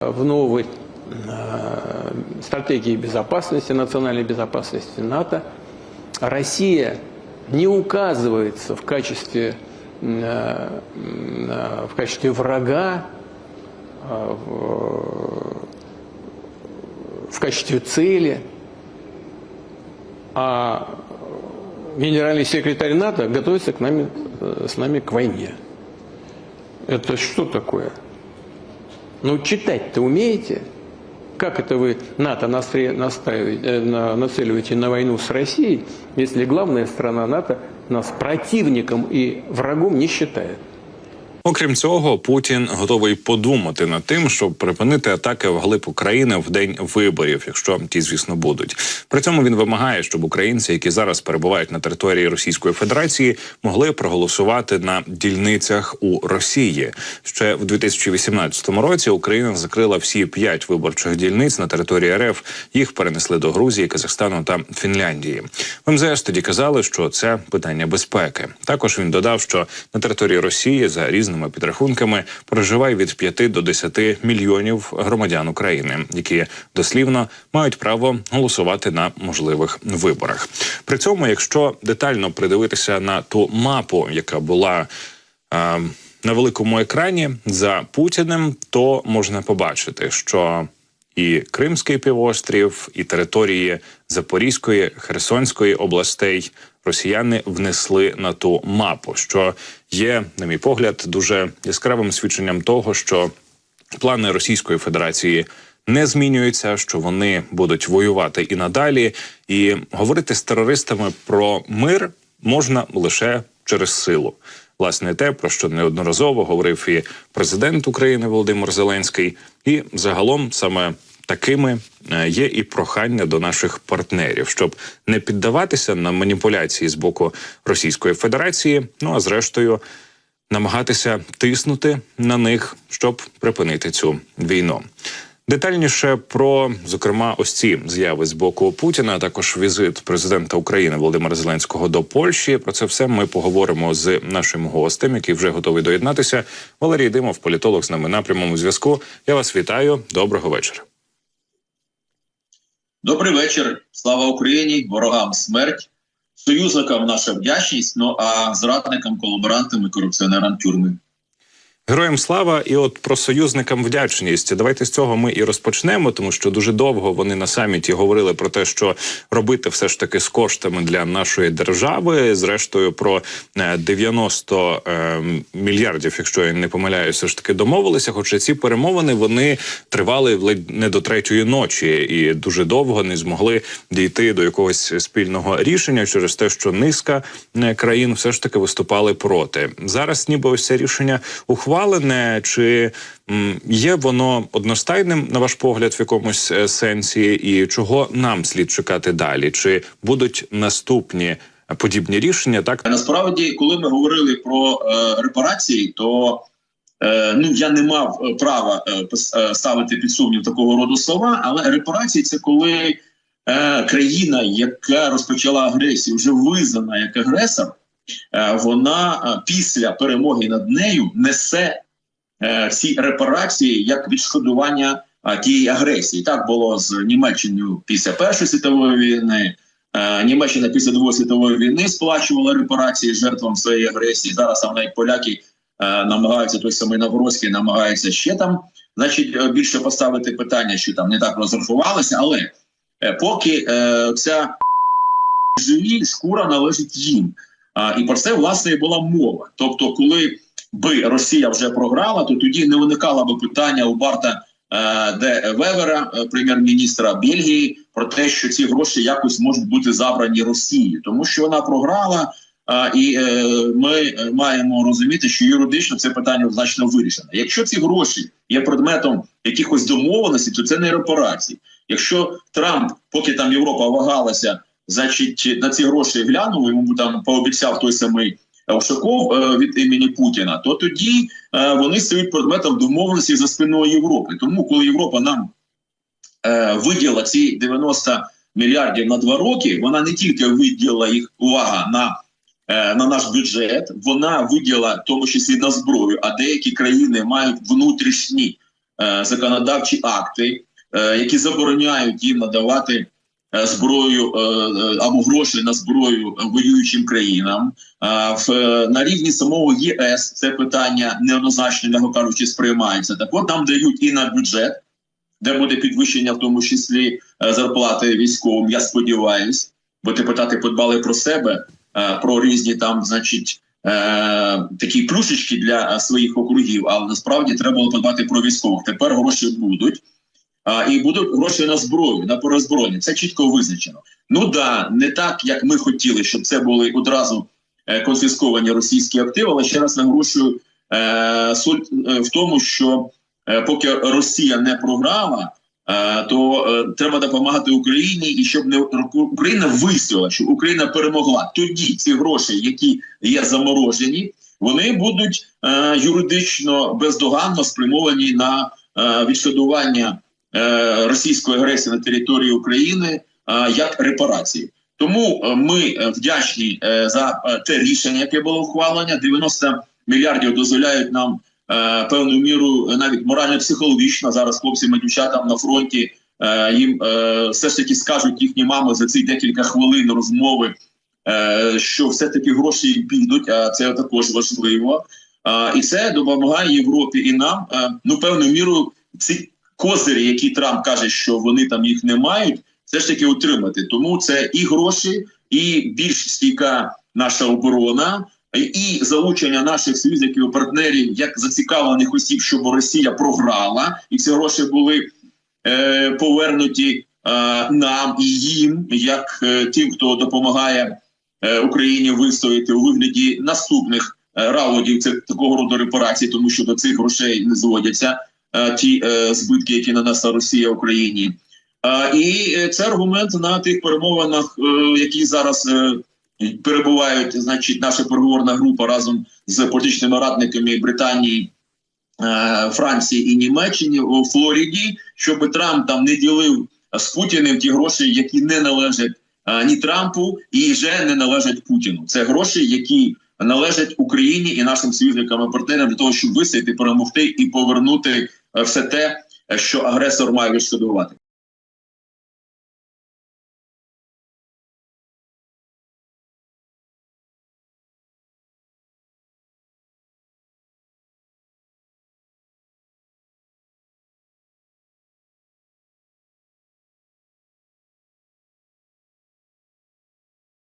в новой э, стратегии безопасности, национальной безопасности НАТО Россия не указывается в качестве, э, э, в качестве врага, в- качестве цели, а генеральный секретарь НАТО готовится к нами, с нами к войне. Это что такое? Ну, читать-то умеете? Как это вы НАТО настре- настраиваете, э, на- нацеливаете на войну с Россией, если главная страна НАТО нас противником и врагом не считает? Окрім цього, Путін готовий подумати над тим, щоб припинити атаки вглиб України в день виборів, якщо ті, звісно, будуть. При цьому він вимагає, щоб українці, які зараз перебувають на території Російської Федерації, могли проголосувати на дільницях у Росії. Ще в 2018 році Україна закрила всі п'ять виборчих дільниць на території РФ. Їх перенесли до Грузії, Казахстану та Фінляндії. В МЗС тоді казали, що це питання безпеки. Також він додав, що на території Росії за різними підрахунками проживає від 5 до 10 мільйонів громадян України, які дослівно мають право голосувати на можливих виборах. При цьому, якщо детально придивитися на ту мапу, яка була. е, на великому екрані за Путіним, то можна побачити, що і Кримський півострів, і території Запорізької, Херсонської областей росіяни внесли на ту мапу, що є, на мій погляд, дуже яскравим свідченням того, що плани Російської Федерації не змінюються, що вони будуть воювати і надалі, і говорити з терористами про мир можна лише через силу. Власне, те, про що неодноразово говорив і президент України Володимир Зеленський, і загалом саме такими е, є і прохання до наших партнерів, щоб не піддаватися на маніпуляції з боку Російської Федерації. Ну а зрештою намагатися тиснути на них, щоб припинити цю війну. Детальніше про зокрема ось ці зяви з боку Путіна, а також візит президента України Володимира Зеленського до Польщі. Про це все ми поговоримо з нашим гостем, який вже готовий доєднатися. Валерій Димов, політолог з нами на прямому зв'язку. Я вас вітаю. Доброго вечора. Добрий вечір. Слава Україні, ворогам смерть, союзникам наша вдячність. Ну а зрадникам, колаборантам і корупціонерам тюрми. Героям слава, і от про союзникам вдячність. Давайте з цього ми і розпочнемо, тому що дуже довго вони на саміті говорили про те, що робити все ж таки з коштами для нашої держави. Зрештою, про е, 90 е, мільярдів, якщо я не помиляюся, ж таки домовилися. Хоча ці перемовини вони тривали ледь не до третьої ночі, і дуже довго не змогли дійти до якогось спільного рішення через те, що низка е, країн все ж таки виступали проти. Зараз, ніби ось це рішення ухвалене. Чи є воно одностайним, на ваш погляд, в якомусь е, сенсі, і чого нам слід чекати далі? Чи будуть наступні е, подібні рішення? Так Насправді, коли ми говорили про е, репарації, то е, ну я не мав права ставити під сумнів такого роду слова, але репарації це коли е, країна, яка розпочала агресію, вже визнана як агресор, вона е, після перемоги над нею несе е, всі репарації як відшкодування е, тієї агресії. Так було з Німеччиною після Першої світової війни. Е, Німеччина після Другої світової війни сплачувала репарації жертвам своєї агресії. Зараз там навіть поляки е, намагаються той самий Навроський намагаються ще там, значить, е, більше поставити питання, що там не так розрахувалися, але е, поки е, ця живі шкура належить їм. І про це власне і була мова. Тобто, коли би Росія вже програла, то тоді не виникало би питання у Барта е, де Вевера, е, прем'єр-міністра Бельгії, про те, що ці гроші якось можуть бути забрані Росією, тому що вона програла. І е, ми маємо розуміти, що юридично це питання значно вирішено. Якщо ці гроші є предметом якихось домовленостей, то це не репарації. Якщо Трамп, поки там Європа вагалася, значить на ці гроші глянув, йому там пообіцяв той самий Ушаков е, від імені Путіна, то тоді е, вони стають предметом домовленості за спиною Європи. Тому, коли Європа нам е, виділа ці 90 мільярдів на два роки, вона не тільки виділила їх увага на, е, на наш бюджет, вона виділа в тому числі на зброю, а деякі країни мають внутрішні е, законодавчі акти, е, які забороняють їм надавати е, зброю е, е, або гроші на зброю воюючим країнам. В е, на рівні самого ЄС це питання неоднозначно, м'яко кажучи, сприймається. Так от нам дають і на бюджет, де буде підвищення, в тому числі е, зарплати військовим. Я сподіваюсь, бо депутати подбали про себе, е, про різні там, значить. е, Такі плюшечки для е, своїх округів, але насправді треба було подбати про військових. Тепер гроші будуть. А, і будуть гроші на зброю, на перезброєння. Це чітко визначено. Ну да, не так, як ми хотіли, щоб це були одразу е, конфісковані російські активи, але ще раз наголошую, е, суть е, в тому, що е, поки Росія не програла, то е, треба допомагати Україні, і щоб не Україна вистояла, щоб Україна перемогла. Тоді ці гроші, які є заморожені, вони будуть е, юридично бездоганно спрямовані на е, відшкодування російської агресії на території України е, як репарації. Тому е, ми е, вдячні е, за е, те рішення, яке було ухвалення. 90 мільярдів дозволяють нам е, певною міру е, навіть морально-психологічно зараз хлопцям і дівчатам на фронті е, їм е, все ж таки скажуть їхні мами за ці декілька хвилин розмови, е, що все таки гроші підуть, а це також важливо. І це допомагає Європі і нам е, ну певною мірою ці козирі, які Трамп каже, що вони там їх не мають, все ж таки отримати. Тому це і гроші, і більш стійка наша оборона, і- залучення наших союзників і партнерів як зацікавлених осіб, щоб Росія програла, і ці гроші були е, повернуті е, нам і їм, як е, тим, хто допомагає е, Україні вистояти у вигляді наступних е, раундів це такого роду репарацій, тому що до цих грошей не зводяться ті е, збитки, які нанесла Росія Україні. Е, і е, це аргумент на тих перемовинах, е, які зараз е, перебувають, значить, наша переговорна група разом з політичними радниками Британії. е, Франції і Німеччині у Флориді, щоб Трамп там не ділив з Путіним ті гроші, які не належать е, ні Трампу і вже не належать Путіну. Це гроші, які належать Україні і нашим союзникам і партнерам для того, щоб вистояти, перемогти і повернути е, все те, е, що агресор має відшкодувати.